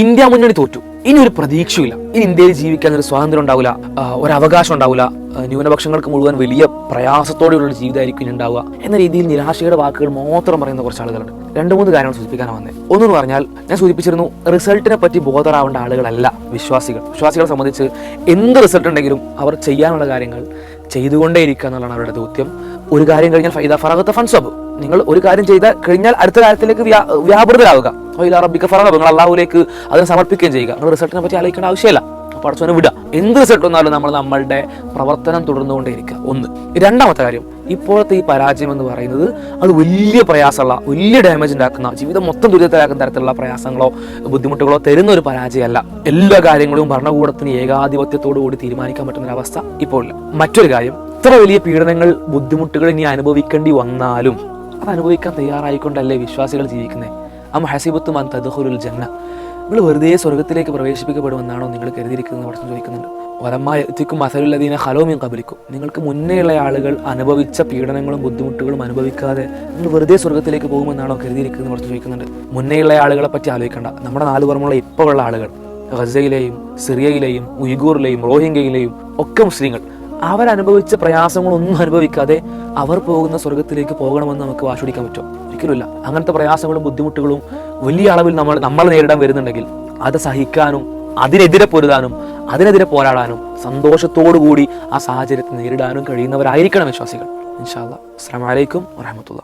India മുന്നണി തോറ്റു. ഇനി ഒരു പ്രതീക്ഷയില്ല ഇനി ഇന്ത്യയിൽ ജീവിക്കാൻ ഒരു സ്വാതന്ത്ര്യം ഉണ്ടാവില്ല. ഒരു അവകാശം ഉണ്ടാവില്ല. ന്യൂനപക്ഷങ്ങൾക്ക് മുഴുവൻ വലിയ പ്രയാസത്തോടെയുള്ള ജീവിതമായിരിക്കും ഉണ്ടാവുക. എന്ന രീതിയിൽ നിരാശയുടെ വാക്കുകൾ മാത്രം പറയുന്ന കുറച്ച് ആളുകളുണ്ട്. രണ്ട് മൂന്ന് കാര്യങ്ങൾ സൂചിപ്പിക്കാനാണ് വന്നത് ഒന്നെന്ന് പറഞ്ഞാൽ ഞാൻ സൂചിപ്പിച്ചിരുന്നു റിസൾട്ടിനെ പറ്റി ബോധറാവേണ്ട ആളുകളല്ല വിശ്വാസികൾ. വിശ്വാസികളെ സംബന്ധിച്ച് എന്ത് റിസൾട്ട് ഉണ്ടെങ്കിലും അവർ ചെയ്യാനുള്ള കാര്യങ്ങൾ ചെയ്തുകൊണ്ടേയിരിക്കുക എന്നുള്ളതാണ് അവരുടെ ദൗത്യം. ഒരു കാര്യം കഴിഞ്ഞാൽ ഫൈദ ഫറഹത്ത് ഫൻസബ് നിങ്ങൾ ഒരു കാര്യം ചെയ്താൽ കഴിഞ്ഞാൽ അടുത്ത കാര്യത്തിലേക്ക് വ്യാപൃതരാകുക ഫൈദ റബ്ബിക്ക് ഫറഹബ് നിങ്ങൾ അള്ളാഹുലേക്ക് അതിനെ സമർപ്പിക്കുകയും ചെയ്യുക. നിങ്ങൾ റിസൾട്ടിനെ പറ്റി ആലോചിക്കേണ്ട ആവശ്യമില്ല. പടച്ചവനെ വിടുക. എന്ത് റിസൾട്ട് വന്നാലും നമ്മൾ നമ്മളുടെ പ്രവർത്തനം തുടർന്നുകൊണ്ടേയിരിക്കുക. ഒന്ന്. രണ്ടാമത്തെ കാര്യം ഇപ്പോഴത്തെ ഈ പരാജയം എന്ന് പറയുന്നത് അത് വലിയ പ്രയാസമുള്ള വലിയ ഡാമേജ് ഉണ്ടാക്കുന്ന ജീവിതം മൊത്തം ദുരിതത്തിലാക്കുന്ന തരത്തിലുള്ള പ്രയാസങ്ങളോ ബുദ്ധിമുട്ടുകളോ തരുന്ന ഒരു പരാജയമല്ല. എല്ലാ കാര്യങ്ങളും ഭരണകൂടത്തിന് ഏകാധിപത്യത്തോടു കൂടി തീരുമാനിക്കാൻ പറ്റുന്ന ഒരു അവസ്ഥ ഇപ്പോൾ ഇല്ല. മറ്റൊരു കാര്യം ഇത്ര വലിയ പീഡനങ്ങൾ ബുദ്ധിമുട്ടുകൾ ഇനി അനുഭവിക്കേണ്ടി വന്നാലും അത് അനുഭവിക്കാൻ തയ്യാറായിക്കൊണ്ടല്ലേ വിശ്വാസികൾ ജീവിക്കുന്നത് അം ഹസീബത്തും അൻ തദ്ഖുലുൽ ജന്ന. നിങ്ങൾ വെറുതെ സ്വർഗത്തിലേക്ക് പ്രവേശിപ്പിക്കപ്പെടുമെന്നാണോ നിങ്ങൾ കരുതിയിരിക്കുന്നത് പ്രശ്നം ചോദിക്കുന്നുണ്ട്. ഒരമ്മയത്തിക്കും അസലുള്ളതിനെ ഹലോമിയും കബലിക്കും നിങ്ങൾക്ക് മുന്നേയുള്ള ആളുകൾ അനുഭവിച്ച പീഡനങ്ങളും ബുദ്ധിമുട്ടുകളും അനുഭവിക്കാതെ നിങ്ങൾ വെറുതെ സ്വർഗത്തിലേക്ക് പോകുമെന്നാണോ കരുതിയിരിക്കുന്നത് പ്രശ്നം ചോദിക്കുന്നുണ്ട്. മുന്നേയുള്ള ആളുകളെ പറ്റി ആലോചിക്കേണ്ട. നമ്മുടെ നാല് പുറമുള്ള ഇപ്പോൾ ഉള്ള ആളുകൾ ഗസയിലെയും സിറിയയിലെയും ഉയ്ഗൂറിലെയും റോഹിംഗ്യയിലെയും ഒക്കെ മുസ്ലിങ്ങൾ. അവരനുഭവിച്ച പ്രയാസങ്ങളൊന്നും അനുഭവിക്കാതെ അവർ പോകുന്ന സ്വർഗത്തിലേക്ക് പോകണമെന്ന് നമുക്ക് വാശിടിക്കാൻ പറ്റും. ഒരിക്കലുമില്ല. അങ്ങനത്തെ പ്രയാസങ്ങളും ബുദ്ധിമുട്ടുകളും വലിയ അളവിൽ നമ്മൾ നമ്മൾ നേരിടാൻ വരുന്നുണ്ടെങ്കിൽ അത് സഹിക്കാനും അതിനെതിരെ പൊരുതാനും അതിനെതിരെ പോരാടാനും സന്തോഷത്തോടു കൂടി ആ സാഹചര്യത്തെ നേരിടാനും കഴിയുന്നവരായിരിക്കണം വിശ്വാസികൾ. ഇൻഷാല്ല അസ്സാം വലൈക്കും വരഹമത്തുള്ള